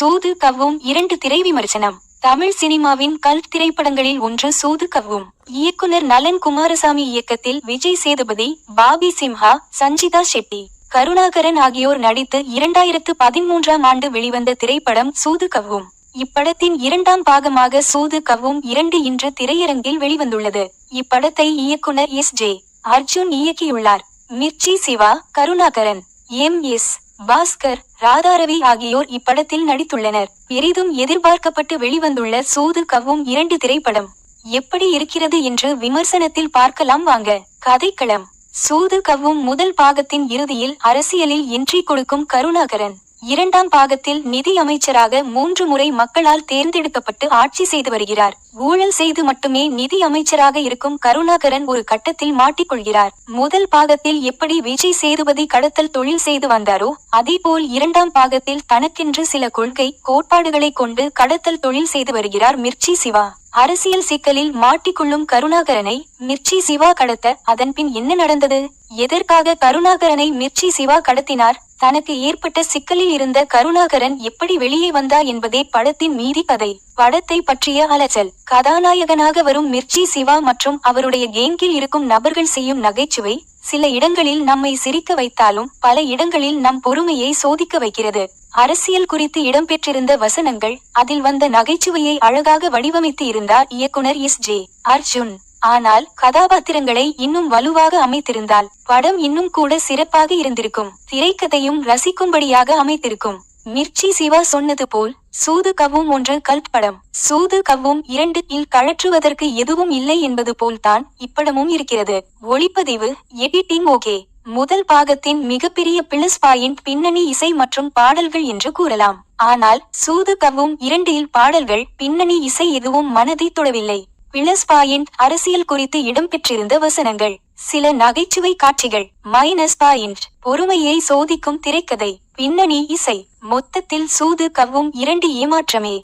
சூது கவ்வும் இரண்டு திரை விமர்சனம். தமிழ் சினிமாவின் கல் திரைப்படங்களில் ஒன்று சூது கவ்வும். இயக்குனர் நலன் குமாரசாமி இயக்கத்தில் விஜய் சேதுபதி பாபி சிம்ஹா சஞ்சிதா ஷெட்டி. கருணாகரன் ஆகியோர் நடித்து இரண்டாயிரத்து பதிமூன்றாம் ஆண்டு வெளிவந்த திரைப்படம் சூது கவ்வும். இப்படத்தின் இரண்டாம் பாகமாக சூது கவ்வும் இரண்டு இன்று திரையரங்கில் வெளிவந்துள்ளது. இப்படத்தை இயக்குனர் எஸ் ஜே. அர்ஜுன் இயக்கியுள்ளார். மிர்ச்சி சிவா கருணாகரன். எம் எஸ் பாஸ்கர் ராதாரவி ஆகியோர் இப்படத்தில் நடித்துள்ளனர். பெரிதும் எதிர்பார்க்கப்பட்டு வெளிவந்துள்ள சூது கவ்வும் இரண்டு திரைப்படம். எப்படி இருக்கிறது என்று விமர்சனத்தில் பார்க்கலாம் வாங்க. கதைக்களம். சூது கவ்வும் முதல் பாகத்தின் இறுதியில் அரசியலில் இன்றி கொடுக்கும் கருணாகரன். இரண்டாம் பாகத்தில் நிதி அமைச்சராக மூன்று முறை மக்களால் தேர்ந்தெடுக்கப்பட்டு ஆட்சி செய்து வருகிறார். ஊழல் செய்து மட்டுமே நிதி அமைச்சராக இருக்கும் கருணாகரன் ஒரு கட்டத்தில் மாட்டிக்கொள்கிறார். முதல் பாகத்தில் எப்படி விஜய் சேதுபதி கடத்தல் தொழில் செய்து வந்தாரோ அதேபோல் இரண்டாம் பாகத்தில் தனக்கென்று சில கொள்கை கோட்பாடுகளை கொண்டு கடத்தல் தொழில் செய்து வருகிறார் மிர்ச்சி சிவா. அரசியல் சிக்கலில் மாட்டிக்கொள்ளும் கருணாகரனை மிர்ச்சி சிவா கடத்த அதன்பின் என்ன நடந்தது? எதற்காக கருணாகரனை மிர்ச்சி சிவா கடத்தினார்? தனக்கு ஏற்பட்ட சிக்கலில் இருந்த கருணாகரன் எப்படி வெளியே வந்தார் என்பதே படத்தின் மீதி கதை. படத்தை பற்றிய அலச்சல். கதாநாயகனாக வரும் மிர்ச்சி சிவா மற்றும் அவருடைய கேங்கில் இருக்கும் நபர்கள் செய்யும் நகைச்சுவை சில இடங்களில் நம்மை சிரிக்க வைத்தாலும் பல இடங்களில் நம் பொறுமையை சோதிக்க வைக்கிறது. அரசியல் குறித்து இடம்பெற்றிருந்த வசனங்கள் அதில் வந்த நகைச்சுவையை அழகாக வடிவமைத்து இருந்தார் இயக்குனர் எஸ் ஜே. அர்ஜுன். ஆனால் கதாபாத்திரங்களை இன்னும் வலுவாக அமைத்திருந்தால் படம் இன்னும் கூட சிறப்பாக இருந்திருக்கும். திரைக்கதையும் ரசிக்கும்படியாக அமைத்திருக்கும். மிர்ச்சி சிவா சொன்னது போல் சூது கவ்வும் ஒன்று கல்ப் படம். சூது கவ்வும் இரண்டு இல் கழற்றுவதற்கு எதுவும் இல்லை என்பது போல்தான் இப்படமும் இருக்கிறது. ஒளிப்பதிவு எடிட்டிங் ஓகே. முதல் பாகத்தின் மிகப்பெரிய பிளஸ் பாயிண்ட் பின்னணி இசை மற்றும் பாடல்கள் என்று கூறலாம். ஆனால் சூது கவ்வும் இரண்டில் பாடல்கள் பின்னணி இசை எதுவும் மனதை தொடவில்லை. பிளஸ்பாயின் அரசியல் குறித்து இடம்பெற்றிருந்த வசனங்கள். சில நகைச்சுவை காட்சிகள். மைனஸ் பாயிண்ட் பொறுமையை சோதிக்கும் திரைக்கதை. பின்னணி இசை. மொத்தத்தில் சூது கவ்வும் இரண்டு ஏமாற்றமே.